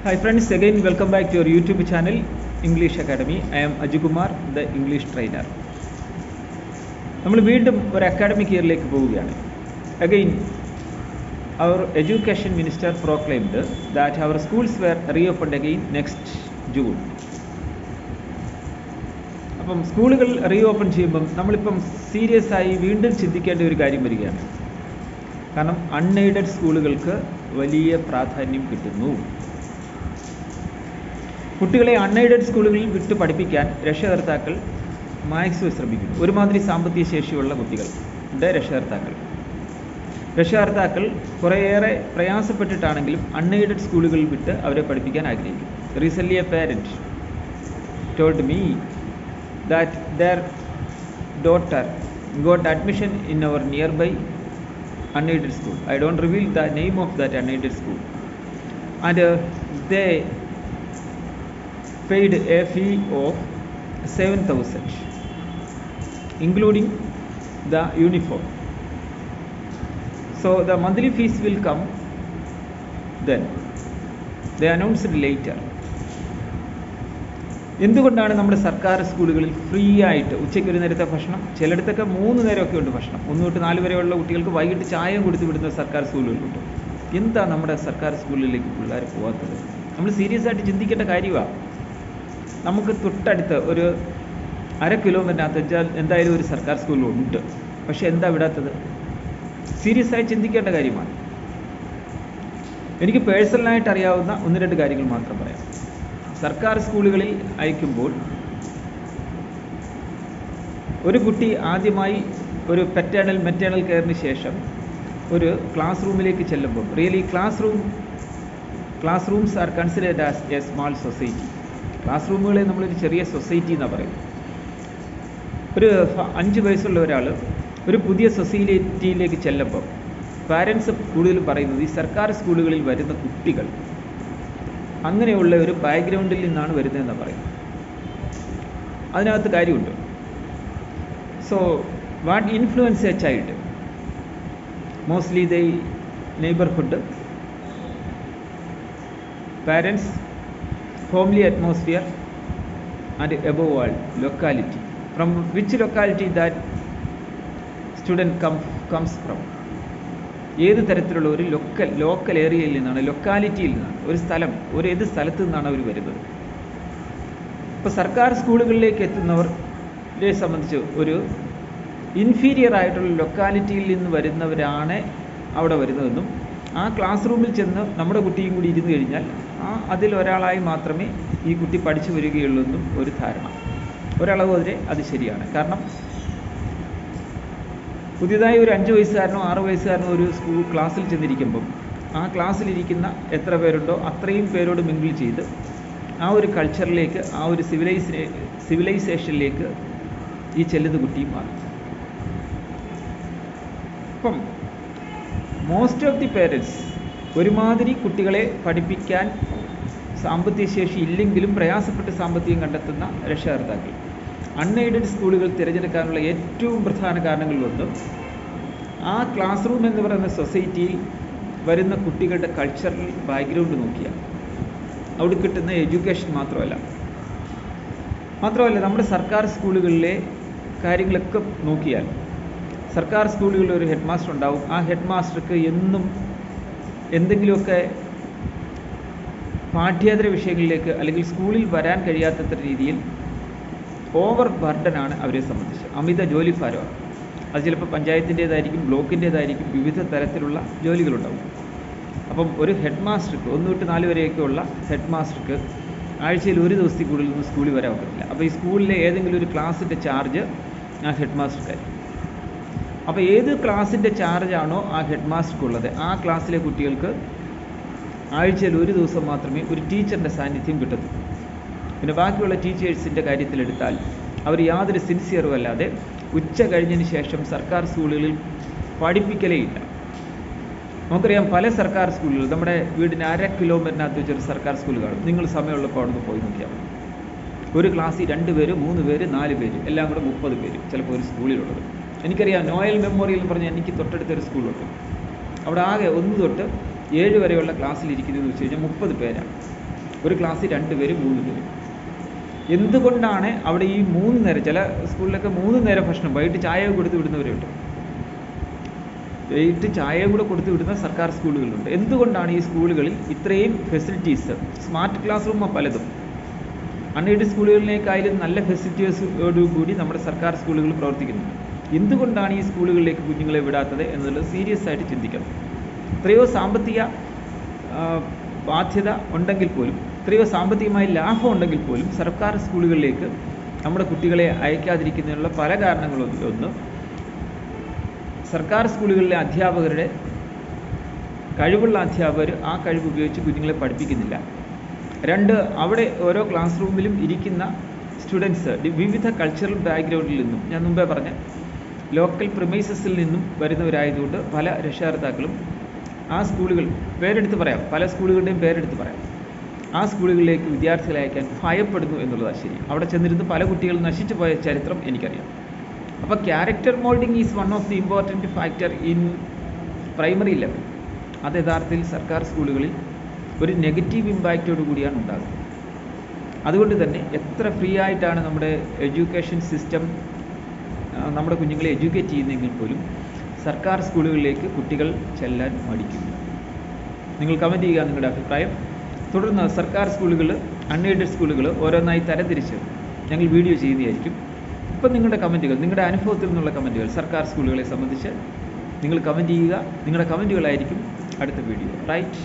Hi friends, again welcome back to your YouTube channel English Academy. I am Ajukumar, the English trainer. നമ്മൾ വീണ്ടും ഒരു academic ഇയറിലേക്ക് പോവുകയാണ് again our education minister proclaimed that our schools were reopened again next June അപ്പം സ്കൂളുകൾ reopen ചെയ്യുമ്പം നമ്മളിപ്പം serious ആയി വീണ്ടും ചിന്തിക്കേണ്ട ഒരു കാര്യം വരികയാണ് കാരണം അൺഎയ്ഡഡ് സ്കൂളുകൾക്ക് വലിയ പ്രാധാന്യം കിട്ടുന്നു കുട്ടികളെ അൺഎയ്ഡഡ് സ്കൂളുകളിൽ വിട്ട് പഠിപ്പിക്കാൻ രക്ഷകർത്താക്കൾ മാക്സിമം ശ്രമിക്കുന്നു ഒരുമാതിരി സാമ്പത്തിക ശേഷിയുള്ള കുട്ടികളുടെ രക്ഷകർത്താക്കൾ രക്ഷകർത്താക്കൾ കുറേയേറെ പ്രയാസപ്പെട്ടിട്ടാണെങ്കിലും അൺഎയ്ഡഡ് സ്കൂളുകളിൽ വിട്ട് അവരെ പഠിപ്പിക്കാൻ ആഗ്രഹിക്കും recently a parent told me that their daughter got admission in our nearby unaided school. I don't reveal the name of that unaided school. And uh, they paid a fee of 7000 including the uniform. So the monthly fees will come then. They announced later. എന്തുകൊണ്ടാണ് നമ്മുടെ സർക്കാർ സ്കൂളുകളിൽ free ആയിട്ട് ഉച്ചയ്ക്ക് ഒരു നേരത്തെ ഭക്ഷണം ചിലയിടത്തൊക്കെ മൂന്ന് നേരമൊക്കെ ഉണ്ട് ഭക്ഷണം ഒന്ന് തൊട്ട് നാല് വരെയുള്ള കുട്ടികൾക്ക് വൈകിട്ട് ചായ കൊടുത്ത് വിടുന്ന സർക്കാർ സ്കൂളുകളുണ്ട് എന്താ നമ്മുടെ സർക്കാർ സ്കൂളിലേക്ക് പിള്ളേർ പോകാത്തത് നമ്മൾ സീരിയസ് ആയിട്ട് ചിന്തിക്കേണ്ട കാര്യമാണ് നമുക്ക് തൊട്ടടുത്ത് ഒരു അര കിലോമീറ്ററിനകത്ത് വെച്ചാൽ എന്തായാലും ഒരു സർക്കാർ സ്കൂളുണ്ട് പക്ഷെ എന്താ വിടാത്തത്? സീരിയസ് ആയി ചിന്തിക്കേണ്ട കാര്യമാണ്. എനിക്ക് പേഴ്സണലായിട്ട് അറിയാവുന്ന ഒന്ന് രണ്ട് കാര്യങ്ങൾ മാത്രം പറയാം. സർക്കാർ സ്കൂളുകളിൽ അയക്കുമ്പോൾ ഒരു കുട്ടി ആദ്യമായി ഒരു പെറ്റേണൽ മെറ്റേണൽ കെയറിന് ശേഷം ഒരു ക്ലാസ് റൂമിലേക്ക് ചെല്ലുമ്പോൾ really classroom classrooms are considered as a small society class റൂമുകളെ നമ്മളൊരു ചെറിയ സൊസൈറ്റി എന്നാണ് പറയും ഒരു അഞ്ച് വയസ്സുള്ള ഒരാൾ ഒരു പുതിയ സൊസൈറ്റിയിലേക്ക് ചെല്ലുമ്പോൾ പാരൻസ് കൂടുതലും പറയുന്നത് ഈ സർക്കാർ സ്കൂളുകളിൽ വരുന്ന കുട്ടികൾ അങ്ങനെയുള്ള ഒരു ബാക്ക്ഗ്രൗണ്ടിൽ നിന്നാണ് വരുന്നതെന്ന് പറയും അതിനകത്ത് കാര്യമുണ്ട്. So what influence a child mostly the neighbourhood parents homely atmosphere and above all locality. From which locality that student come comes from ഏത് തരത്തിലുള്ള ഒരു ലൊക്കൽ ലോക്കൽ ഏരിയയിൽ നിന്നാണ് ലൊക്കാലിറ്റിയിൽ നിന്നാണ് ഒരു സ്ഥലം ഒരു ഏത് സ്ഥലത്ത് നിന്നാണ് അവർ വരുന്നത്? ഇപ്പോൾ സർക്കാർ സ്കൂളുകളിലേക്ക് എത്തുന്നവരെ സംബന്ധിച്ച് ഒരു ഇൻഫീരിയർ ആയിട്ടുള്ള ലൊക്കാലിറ്റിയിൽ നിന്ന് വരുന്നവരാണ് അവിടെ വരുന്നതെന്നും ആ ക്ലാസ് റൂമിൽ ചെന്ന് നമ്മുടെ കുട്ടിയും കൂടി ഇരുന്ന് കഴിഞ്ഞാൽ ആ അതിലൊരാളായി മാത്രമേ ഈ കുട്ടി പഠിച്ചു വരികയുള്ളൂ എന്നും ഒരു ധാരണ. ഒരളവ് വരെ അത് ശരിയാണ്. കാരണം പുതിയതായി ഒരു അഞ്ച് വയസ്സുകാരനോ ആറ് വയസ്സുകാരനോ ഒരു സ്കൂൾ ക്ലാസ്സിൽ ചെന്നിരിക്കുമ്പം ആ ക്ലാസ്സിലിരിക്കുന്ന എത്ര പേരുണ്ടോ അത്രയും പേരോട് മിങ്കിൾ ചെയ്ത് ആ ഒരു കൾച്ചറിലേക്ക് ആ ഒരു സിവിലൈസേ സിവിലൈസേഷനിലേക്ക് ഈ ചെല്ലുന്ന കുട്ടിയും മാറും. അപ്പം മോസ്റ്റ് ഓഫ് ദി പേരൻസ് ഒരുമാതിരി കുട്ടികളെ പഠിപ്പിക്കാൻ സാമ്പത്തിക ശേഷി ഇല്ലെങ്കിലും പ്രയാസപ്പെട്ട് സാമ്പത്തികം കണ്ടെത്തുന്ന രക്ഷകർത്താക്കൾ. അൺഎയ്ഡഡ് സ്കൂളുകൾ തിരഞ്ഞെടുക്കാനുള്ള ഏറ്റവും പ്രധാന കാരണങ്ങളിലൊന്ന് ആ ക്ലാസ് റൂം എന്ന് പറയുന്ന സൊസൈറ്റിയിൽ വരുന്ന കുട്ടികളുടെ കൾച്ചറൽ ബാക്ക്ഗ്രൗണ്ട് നോക്കിയാൽ അവിടെ കിട്ടുന്ന എഡ്യൂക്കേഷൻ മാത്രമല്ല. മാത്രമല്ല നമ്മുടെ സർക്കാർ സ്കൂളുകളിലെ കാര്യങ്ങളൊക്കെ നോക്കിയാൽ സർക്കാർ സ്കൂളുകളിൽ ഒരു ഹെഡ് മാസ്റ്റർ ഉണ്ടാവും. ആ ഹെഡ് മാസ്റ്റർക്ക് എന്നും എന്തെങ്കിലുമൊക്കെ പാഠ്യേതര വിഷയങ്ങളിലേക്ക് അല്ലെങ്കിൽ സ്കൂളിൽ വരാൻ കഴിയാത്തത്ര രീതിയിൽ ഓവർ ബർഡനാണ് അവരെ സംബന്ധിച്ച്. അമിത ജോലിഭാരമാണ് അത് ചിലപ്പോൾ പഞ്ചായത്തിന്റേതായിരിക്കും ബ്ലോക്കിന്റേതായിരിക്കും വിവിധ തരത്തിലുള്ള ജോലികളുണ്ടാവും. അപ്പം ഒരു ഹെഡ് മാസ്റ്റർക്ക് ഒന്ന് തൊട്ട് നാല് വരെയൊക്കെ ഉള്ള ഹെഡ് മാസ്റ്റർക്ക് ആഴ്ചയിൽ ഒരു ദിവസത്തിൽ നിന്ന് സ്കൂളിൽ വരാൻ പറ്റില്ല അപ്പോൾ ഈ സ്കൂളിലെ ഏതെങ്കിലും ഒരു ക്ലാസ്സിന്റെ ചാർജ് ആ ഹെഡ് മാസ്റ്റർക്കായിരിക്കും അപ്പോൾ ഏത് ക്ലാസ്സിന്റെ ചാർജാണോ ആ ഹെഡ് മാസ്റ്റർക്കുള്ളത് ആ ക്ലാസ്സിലെ കുട്ടികൾക്ക് ആഴ്ചയിൽ ഒരു ദിവസം മാത്രമേ ഒരു ടീച്ചറിന്റെ സാന്നിധ്യം കിട്ടത്തുള്ളൂ പിന്നെ ബാക്കിയുള്ള ടീച്ചേഴ്സിന്റെ കാര്യത്തിലെടുത്താൽ അവർ യാതൊരു സിൻസിയറും അല്ലാതെ ഉച്ച കഴിഞ്ഞതിന് ശേഷം സർക്കാർ സ്കൂളുകളിൽ പഠിപ്പിക്കലേ ഇല്ല നമുക്കറിയാം പല സർക്കാർ സ്കൂളുകൾ നമ്മുടെ വീടിന് അര കിലോമീറ്ററിനകത്ത് വെച്ചൊരു സർക്കാർ സ്കൂൾ കാണും. നിങ്ങൾ സമയമുള്ളപ്പോൾ അവിടെ പോയി നോക്കിയാൽ ഒരു ക്ലാസ്സിൽ രണ്ട് പേര് മൂന്ന് പേര് നാല് പേര് എല്ലാം കൂടെ മുപ്പത് പേര്. ചിലപ്പോൾ ഒരു സ്കൂളിലുള്ളത്. എനിക്കറിയാം നോയൽ മെമ്മോറിയൽ എന്ന് പറഞ്ഞാൽ എനിക്ക് തൊട്ടടുത്തൊരു സ്കൂളുണ്ട്. അവിടെ ആകെ ഒന്ന് തൊട്ട് ഏഴ് വരെയുള്ള ക്ലാസ്സിൽ ഇരിക്കുന്നതെന്ന് വെച്ച് കഴിഞ്ഞാൽ മുപ്പത് പേരാണ് ഒരു ക്ലാസ്സിൽ രണ്ട് പേര് മൂന്ന് പേര്. എന്തുകൊണ്ടാണ് അവിടെ ഈ മൂന്ന് നേരം ചില സ്കൂളിലൊക്കെ മൂന്ന് നേരം ഭക്ഷണം വൈകിട്ട് ചായ കൊടുത്ത് വിടുന്നവരുണ്ട്. വൈകിട്ട് ചായ കൂടെ കൊടുത്ത് വിടുന്ന സർക്കാർ സ്കൂളുകളുണ്ട്. എന്തുകൊണ്ടാണ് ഈ സ്കൂളുകളിൽ ഇത്രയും ഫെസിലിറ്റീസ് സ്മാർട്ട് ക്ലാസ് റൂം പലതും? അൺഎയ്ഡഡ് സ്കൂളുകളിലേക്കായാലും നല്ല ഫെസിലിറ്റീസോടുകൂടി നമ്മുടെ സർക്കാർ സ്കൂളുകൾ പ്രവർത്തിക്കുന്നുണ്ട്. എന്തുകൊണ്ടാണ് ഈ സ്കൂളുകളിലേക്ക് കുഞ്ഞുങ്ങളെ വിടാത്തത് എന്നുള്ളത് സീരിയസ് ആയിട്ട് ചിന്തിക്കണം. എത്രയോ സാമ്പത്തിക ബാധ്യത ഉണ്ടെങ്കിൽ പോലും എത്രയോ സാമ്പത്തികമായി ലാഭം ഉണ്ടെങ്കിൽ പോലും സർക്കാർ സ്കൂളുകളിലേക്ക് നമ്മുടെ കുട്ടികളെ അയക്കാതിരിക്കുന്നതിനുള്ള പല കാരണങ്ങളും ഒന്ന് സർക്കാർ സ്കൂളുകളിലെ അധ്യാപകരുടെ കഴിവുള്ള അധ്യാപകർ ആ കഴിവ് ഉപയോഗിച്ച് കുഞ്ഞുങ്ങളെ പഠിപ്പിക്കുന്നില്ല. രണ്ട് അവിടെ ഓരോ ക്ലാസ് റൂമിലും ഇരിക്കുന്ന സ്റ്റുഡൻസ് വിവിധ കൾച്ചറൽ ബാക്ക്ഗ്രൗണ്ടിൽ നിന്നും ഞാൻ മുമ്പേ പറഞ്ഞ ലോക്കൽ പ്രിമൈസസിൽ നിന്നും വരുന്നവരായതുകൊണ്ട് പല രക്ഷകർത്താക്കളും ആ സ്കൂളുകൾ പേരെടുത്ത് പറയാം. പല സ്കൂളുകളുടെയും പേരെടുത്ത് പറയാം. ആ സ്കൂളുകളിലേക്ക് വിദ്യാർത്ഥികളെ അയക്കാൻ ഭയപ്പെടുന്നു എന്നുള്ളതാണ് ശരി. അവിടെ ചെന്നിരുന്ന് പല കുട്ടികളും നശിച്ചു പോയ ചരിത്രം എനിക്കറിയാം. അപ്പോൾ character moulding is one of the important factor in primary level അത് യഥാർത്ഥത്തിൽ സർക്കാർ സ്കൂളുകളിൽ ഒരു നെഗറ്റീവ് ഇമ്പാക്റ്റോട് കൂടിയാണ് ഉണ്ടാകുന്നത്. അതുകൊണ്ട് തന്നെ എത്ര ഫ്രീ ആയിട്ടാണ് നമ്മുടെ എഡ്യൂക്കേഷൻ സിസ്റ്റം നമ്മുടെ കുഞ്ഞുങ്ങളെ എഡ്യൂക്കേറ്റ് ചെയ്യുന്നെങ്കിൽ പോലും സർക്കാർ സ്കൂളുകളിലേക്ക് കുട്ടികൾ ചെല്ലാൻ മടിക്കുന്നു നിങ്ങൾ കമന്റ് ചെയ്യുക നിങ്ങളുടെ അഭിപ്രായം. തുടർന്ന് സർക്കാർ സ്കൂളുകൾ അൺഎയ്ഡഡ് സ്കൂളുകൾ ഓരോന്നായി തരംതിരിച്ച് ഞങ്ങൾ വീഡിയോ ചെയ്യുന്നതായിരിക്കും. ഇപ്പം നിങ്ങളുടെ കമന്റുകൾ നിങ്ങളുടെ അനുഭവത്തിൽ നിന്നുള്ള കമന്റുകൾ സർക്കാർ സ്കൂളുകളെ സംബന്ധിച്ച് നിങ്ങൾ കമന്റ് ചെയ്യുക. നിങ്ങളുടെ കമന്റുകളായിരിക്കും അടുത്ത വീഡിയോ റൈറ്റ്